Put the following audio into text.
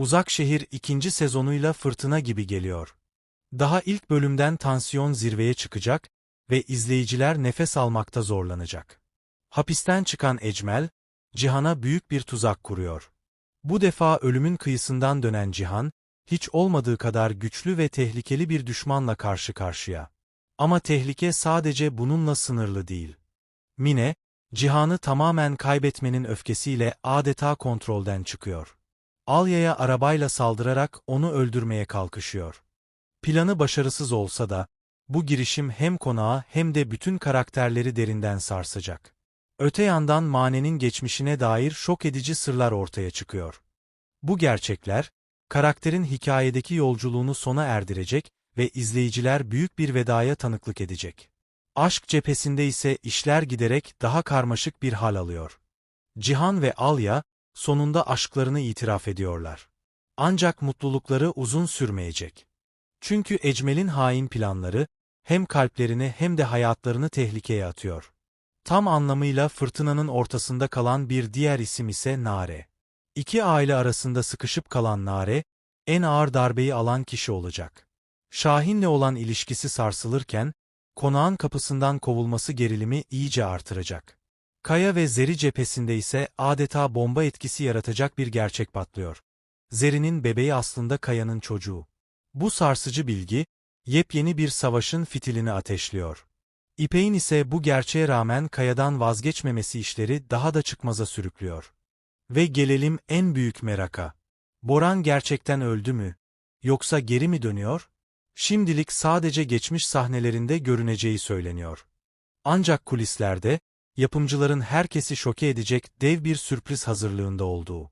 Uzak Şehir ikinci sezonuyla fırtına gibi geliyor. Daha ilk bölümden tansiyon zirveye çıkacak ve izleyiciler nefes almakta zorlanacak. Hapisten çıkan Ecmel, Cihan'a büyük bir tuzak kuruyor. Bu defa ölümün kıyısından dönen Cihan, hiç olmadığı kadar güçlü ve tehlikeli bir düşmanla karşı karşıya. Ama tehlike sadece bununla sınırlı değil. Mine, Cihan'ı tamamen kaybetmenin öfkesiyle adeta kontrolden çıkıyor. Alya'ya arabayla saldırarak onu öldürmeye kalkışıyor. Planı başarısız olsa da, bu girişim hem konağı hem de bütün karakterleri derinden sarsacak. Öte yandan Mane'nin geçmişine dair şok edici sırlar ortaya çıkıyor. Bu gerçekler, karakterin hikayedeki yolculuğunu sona erdirecek ve izleyiciler büyük bir vedaya tanıklık edecek. Aşk cephesinde ise işler giderek daha karmaşık bir hal alıyor. Cihan ve Alya, sonunda aşklarını itiraf ediyorlar. Ancak mutlulukları uzun sürmeyecek. Çünkü Ecmel'in hain planları, hem kalplerini hem de hayatlarını tehlikeye atıyor. Tam anlamıyla fırtınanın ortasında kalan bir diğer isim ise Nare. İki aile arasında sıkışıp kalan Nare, en ağır darbeyi alan kişi olacak. Şahin'le olan ilişkisi sarsılırken, konağın kapısından kovulması gerilimi iyice artıracak. Kaya ve Zeri cephesinde ise adeta bomba etkisi yaratacak bir gerçek patlıyor. Zeri'nin bebeği aslında Kaya'nın çocuğu. Bu sarsıcı bilgi, yepyeni bir savaşın fitilini ateşliyor. İpek'in ise bu gerçeğe rağmen Kaya'dan vazgeçmemesi işleri daha da çıkmaza sürüklüyor. Ve gelelim en büyük meraka. Boran gerçekten öldü mü? Yoksa geri mi dönüyor? Şimdilik sadece geçmiş sahnelerinde görüneceği söyleniyor. Ancak kulislerde, yapımcıların herkesi şoke edecek dev bir sürpriz hazırlığında olduğu.